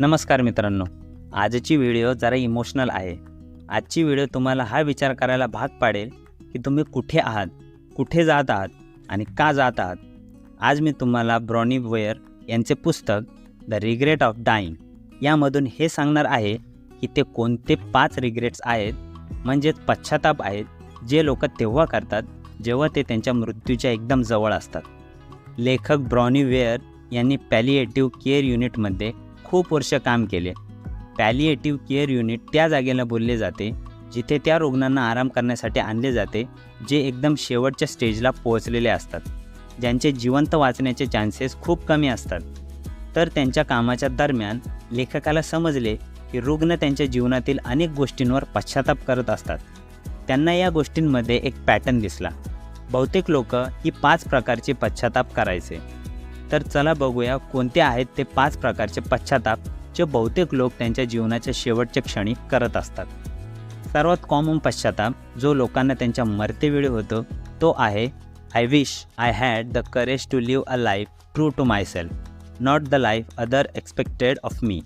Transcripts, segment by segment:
नमस्कार मित्रांनो. आजची व्हिडिओ जरा इमोशनल आहे. आजची व्हिडिओ तुम्हाला हा विचार करायला भाग पाडेल की तुम्ही कुठे आहात कुठे जात आहात आणि का जात आहात. आज मी तुम्हाला ब्रॉनी वेअर यांचे पुस्तक द रिग्रेट ऑफ डाईंग यामधून हे सांगणार आहे की ते कोणते पाच रिग्रेट्स आहेत म्हणजेच पश्चाताप आहेत जे लोक तेव्हा करतात जेव्हा ते त्यांच्या मृत्यूच्या एकदम जवळ असतात. लेखक ब्रॉनी वेअर यांनी पॅलिएटिव्ह केअर युनिटमध्ये खूप वर्ष काम केले. पॅलिएटिव्ह केअर युनिट त्या जागेला बोलले जाते जिथे त्या रुग्णांना आराम करण्यासाठी आणले जाते जे एकदम शेवटच्या स्टेजला पोहोचलेले असतात. ज्यांचे जिवंत वाचण्याचे चान्सेस खूप कमी असतात. तर त्यांच्या कामाच्या दरम्यान लेखकाला समजले की रुग्ण त्यांच्या जीवनातील अनेक गोष्टींवर पश्चाताप करत असतात. त्यांना या गोष्टींमध्ये एक पॅटर्न दिसला. बहुतेक लोक ही पाच प्रकारचे पश्चाताप करायचे. तर चला बघूया कोणते आहेत ते पाच प्रकारचे पश्चाताप जे बहुतेक लोक त्यांच्या जीवनाच्या शेवटच्या क्षणी करत असतात. सर्वात कॉमन पश्चाताप जो लोकांना त्यांच्या मरतेवेळी होतो तो आहे I wish I had the courage to live a life true to myself not the life other expected of me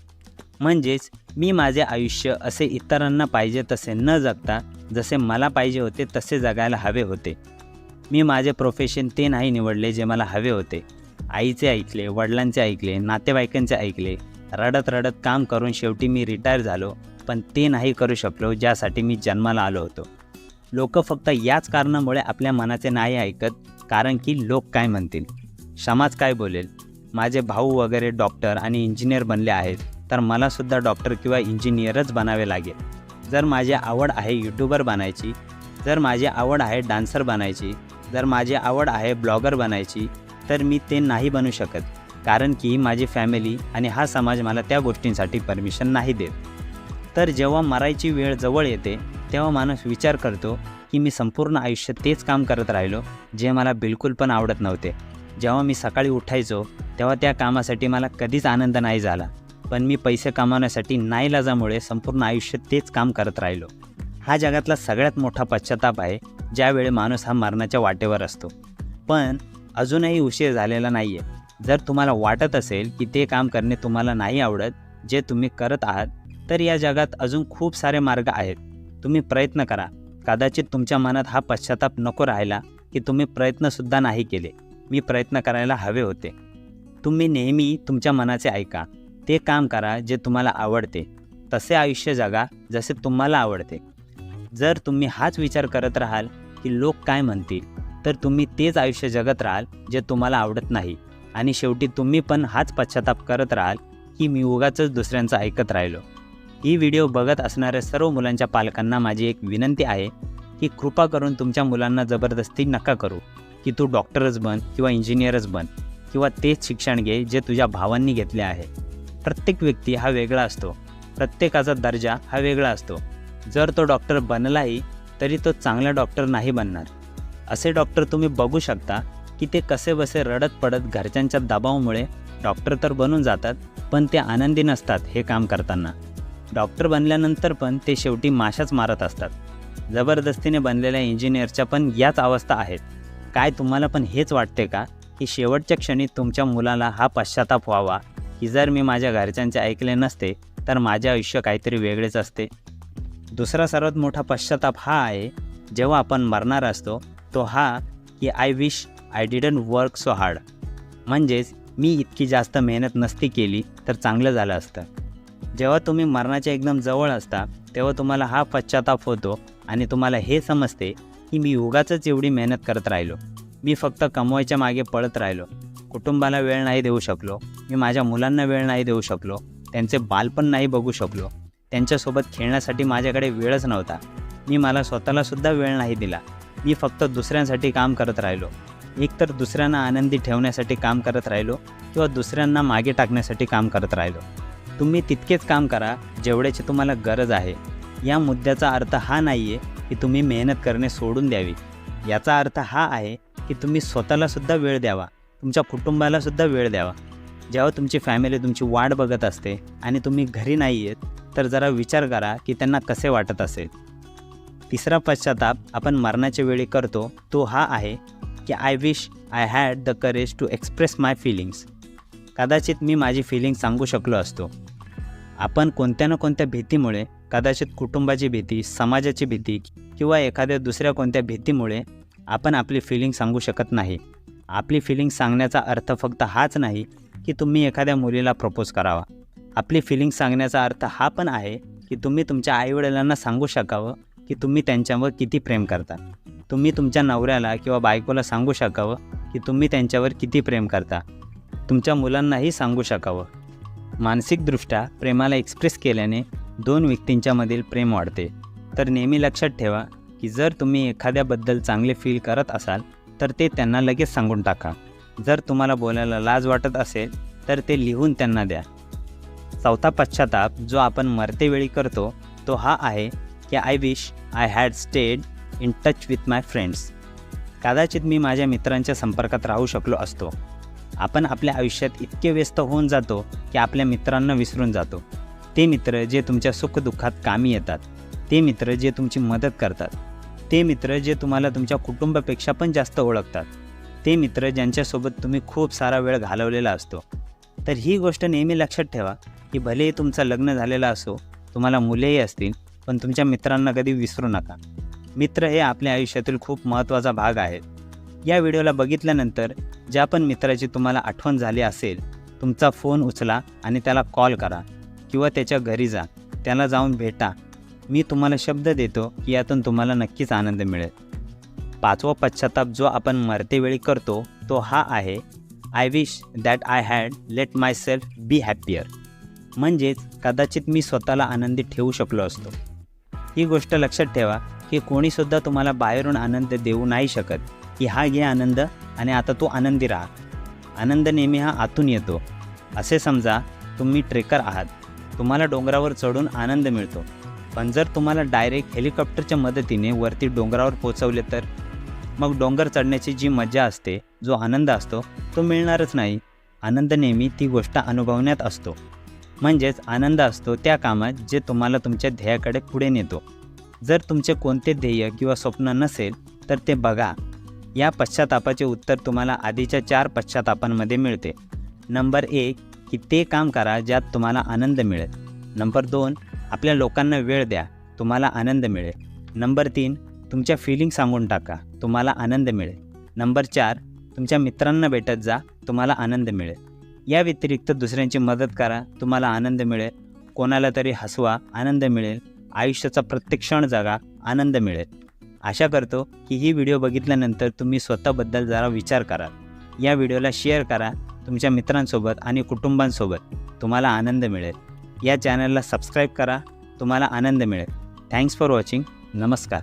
म्हणजेच मी माझे आयुष्य असे इतरांना पाहिजे तसे न जगता जसे मला पाहिजे होते तसे जगायला हवे होते. मी माझे प्रोफेशन ते नाही निवडले जे मला हवे होते. आईचे ऐकले वडिलांचे ऐकले नातेवाईकांचे ऐकले. रडत रडत काम करून शेवटी मी रिटायर झालो पण ते नाही करू शकलो ज्यासाठी मी जन्माला आलो होतो. लोक फक्त याच कारणामुळे आपल्या मनाचे नाही ऐकत कारण की लोक काय म्हणतील? समाज काय बोलेल? माझे भाऊ वगैरे डॉक्टर आणि इंजिनियर बनले आहेत तर मलासुद्धा डॉक्टर किंवा इंजिनियरच बनावे लागेल. जर माझी आवड आहे यूट्यूबर बनायची जर माझी आवड आहे डान्सर बनायची जर माझी आवड आहे ब्लॉगर बनायची तर मी ते नाही बनू शकत कारण की माझी फॅमिली आणि हा समाज मला त्या गोष्टींसाठी परमिशन नाही देत. तर जेव्हा मरायची वेळ जवळ येते तेव्हा माणूस विचार करतो की मी संपूर्ण आयुष्य तेच काम करत राहिलो जे मला बिलकुल पण आवडत नव्हते. जेव्हा मी सकाळी उठायचो तेव्हा त्या कामासाठी मला कधीच आनंद नाही झाला पण मी पैसे कमावण्यासाठी नाईलाजामुळे संपूर्ण आयुष्य तेच काम करत राहिलो. हा जगातला सगळ्यात मोठा पश्चाताप आहे ज्यावेळी माणूस हा मरणाच्या वाटेवर असतो. पण अजूनही उशीर झालेला नाही आहे जर तुम्हाला वाटत असेल की ते काम करणे तुम्हाला नाही आवडत जे तुम्ही करत आहात तर या जगात अजून खूप सारे मार्ग आहेत. तुम्ही प्रयत्न करा. कदाचित तुमच्या मनात हा पश्चाताप नको राहिला की तुम्ही प्रयत्नसुद्धा नाही केले. मी प्रयत्न करायला हवे होते. तुम्ही नेहमी तुमच्या मनाचे ऐका. ते काम करा जे तुम्हाला आवडते. तसे आयुष्य जगा जसे तुम्हाला आवडते. जर तुम्ही हाच विचार करत राहाल की लोक काय म्हणतील? तर तुम्ही तेच आयुष्य जगत राहाल जे तुम्हाला आवडत नाही. आणि शेवटी तुम्ही पण हाच पश्चाताप करत राहाल की मी उगाच दुसऱ्यांचं ऐकत राहिलो. ही व्हिडिओ बघत असणाऱ्या सर्व मुलांच्या पालकांना माझी एक विनंती आहे की कृपा करून तुमच्या मुलांना जबरदस्ती नका करू. की तू डॉक्टरच बन किंवा इंजिनियरच बन किंवा तेच शिक्षण घे जे तुझ्या भावांनी घेतले आहे. प्रत्येक व्यक्ती हा वेगळा असतो. प्रत्येकाचा दर्जा हा वेगळा असतो. जर तो डॉक्टर बनलाही तरी तो चांगला डॉक्टर नाही बनणार. असे डॉक्टर तुम्ही बघू शकता की ते कसे बसे रडत पडत घरच्यांच्या दबावामुळे डॉक्टर तर बनून जातात पण ते आनंदी नसतात हे काम करताना. डॉक्टर बनल्यानंतर पण ते शेवटी माशाच मारत असतात. जबरदस्तीने बनलेल्या इंजिनियरच्या पण याच अवस्था आहेत. काय तुम्हाला पण हेच वाटते का की शेवटच्या क्षणी तुमच्या मुलाला हा पश्चाताप व्हावा की जर मी माझ्या घरच्यांचे ऐकले नसते तर माझे आयुष्य काहीतरी वेगळेच असते? दुसरा सर्वात मोठा पश्चाताप हा आहे जेव्हा आपण मरणार असतो तो हा की I wish I didn't work so hard म्हणजेच मी इतकी जास्त मेहनत नसती केली तर चांगलं झालं असतं. जेव्हा तुम्ही मरणाच्या एकदम जवळ असता तेव्हा तुम्हाला हा पश्चाताप होतो आणि तुम्हाला हे समजते की मी उगाचच एवढी मेहनत करत राहिलो. मी फक्त कमवायच्या मागे पळत राहिलो. कुटुंबाला वेळ नाही देऊ शकलो. मी माझ्या मुलांना वेळ नाही देऊ शकलो. त्यांचे बालपण नाही बघू शकलो. त्यांच्यासोबत खेळण्यासाठी माझ्याकडे वेळच नव्हता. मी मला स्वतःलासुद्धा वेळ नाही दिला. मी फक्त दुसऱ्यांसाठी काम करत राहिलो. एकतर दुसऱ्यांना आनंदी ठेवण्यासाठी काम करत राहिलो किंवा दुसऱ्यांना मागे टाकण्यासाठी काम करत राहिलो. तुम्ही तितकेच काम करा जेवढ्याची तुम्हाला गरज आहे. या मुद्द्याचा अर्थ हा नाही आहे की तुम्ही मेहनत करणे सोडून द्यावी. याचा अर्थ हा आहे की तुम्ही स्वतःलासुद्धा वेळ द्यावा. तुमच्या कुटुंबालासुद्धा वेळ द्यावा. जेव्हा तुमची फॅमिली तुमची वाट बघत असते आणि तुम्ही घरी नाही आहेत तर जरा विचार करा की त्यांना कसे वाटत असेल. तिसरा पश्चाताप आपण मरणाच्या वेळी करतो तो हा आहे की I wish I had the courage to express my feelings कदाचित मी माझी फिलिंग सांगू शकलो असतो. आपण कोणत्या ना कोणत्या भीतीमुळे कदाचित कुटुंबाची भीती समाजाची भीती किंवा एखाद्या दुसऱ्या कोणत्या भीतीमुळे आपण आपली फिलिंग सांगू शकत नाही. आपली फिलिंग सांगण्याचा अर्थ फक्त हाच नाही की तुम्ही एखाद्या मुलीला प्रपोज करावा. आपली फिलिंग सांगण्याचा अर्थ हा पण आहे की तुम्ही तुमच्या आईवडिलांना सांगू शकावं की तुम्ही त्यांच्यावर किती प्रेम करता? तुम्ही तुमच्या नवऱ्याला किंवा बायकोला सांगू शकावं की तुम्ही त्यांच्यावर किती प्रेम करता? तुमच्या मुलांनाही सांगू शकावं. मानसिकदृष्ट्या प्रेमाला एक्सप्रेस केल्याने दोन व्यक्तींच्यामधील प्रेम वाढते. तर नेहमी लक्षात ठेवा की जर तुम्ही एखाद्याबद्दल चांगले फील करत असाल तर ते त्यांना लगेच सांगून टाका. जर तुम्हाला बोलायला लाज वाटत असेल तर ते लिहून त्यांना द्या. चौथा पश्चाताप जो आपण मरतेवेळी करतो तो हा आहे की I wish I had stayed in touch with my friends कदाचित मी माझ्या मित्रांच्या संपर्कात राहू शकलो असतो. आपण आपल्या आयुष्यात इतके व्यस्त होऊन जातो की आपल्या मित्रांना विसरून जातो. ते मित्र जे तुमच्या सुखदुःखात कामी येतात. ते मित्र जे तुमची मदत करतात. ते मित्र जे तुम्हाला तुमच्या कुटुंबापेक्षा पण जास्त ओळखतात. ते मित्र ज्यांच्यासोबत तुम्ही खूप सारा वेळ घालवलेला असतो. तर ही गोष्ट नेहमी लक्षात ठेवा की भलेही तुमचं लग्न झालेलं असो तुम्हाला मुलेही असतील पण तुमच्या मित्रांना कधी विसरू नका. मित्र हे आपल्या आयुष्यातील खूप महत्त्वाचा भाग आहेत. या व्हिडिओला बघितल्यानंतर ज्या पण मित्राची तुम्हाला आठवण झाली असेल तुमचा फोन उचला आणि त्याला कॉल करा किंवा त्याच्या घरी जा त्याला जाऊन भेटा. मी तुम्हाला शब्द देतो की यातून तुम्हाला नक्कीच आनंद मिळेल. पाचवा पश्चाताप जो आपण मरतेवेळी करतो तो हा आहे I wish that I had let myself be happier म्हणजेच कदाचित मी स्वतःला आनंदी ठेवू शकलो असतो. ही गोष्ट लक्षात ठेवा की कोणीसुद्धा तुम्हाला बाहेरून आनंद देऊ नाही शकत. की हा घे आनंद आणि आता तू आनंदी राहा. आनंद नेहमी हा आतून येतो. असे समजा तुम्ही ट्रेकर आहात. तुम्हाला डोंगरावर चढून आनंद मिळतो. पण जर तुम्हाला डायरेक्ट हेलिकॉप्टरच्या मदतीने वरती डोंगरावर पोचवले तर? मग डोंगर चढण्याची जी मजा असते जो आनंद असतो तो मिळणारच नाही. आनंद नेहमी ती गोष्ट अनुभवण्यात असतो. म्हणजेच आनंद असतो त्या कामात जे तुम्हाला तुमच्या ध्येयाकडे पुढे नेतो. जर तुमचे कोणते ध्येय किंवा स्वप्न नसेल तर ते बघा. या पश्चातापाचे उत्तर तुम्हाला आधीच्या चार पश्चातापांमध्ये मिळते. नंबर एक की ते काम करा ज्यात तुम्हाला आनंद मिळेल. नंबर दोन आपल्या लोकांना वेळ द्या तुम्हाला आनंद मिळेल. नंबर तीन तुमच्या फिलिंग सांगून टाका तुम्हाला आनंद मिळेल. नंबर चार तुमच्या मित्रांना भेटत जा तुम्हाला आनंद मिळेल. या व्यतिरिक्त दुसऱ्यांची मदत करा. तुम्हाला आनंद मिळेल. कोणाला तरी हसवा आनंद मिळेल. आयुष्याचा प्रत्येक क्षण जगा आनंद मिळेल. आशा करतो की ही व्हिडिओ बघितल्यानंतर तुम्ही स्वतःबद्दल जरा विचार करा या व्हिडिओला शेअर करा तुमच्या मित्रांसोबत आणि कुटुंबांसोबत. तुम्हाला आनंद मिळेल. या चॅनलला सबस्क्राईब करा. तुम्हाला आनंद मिळेल. Thanks for watching. नमस्कार.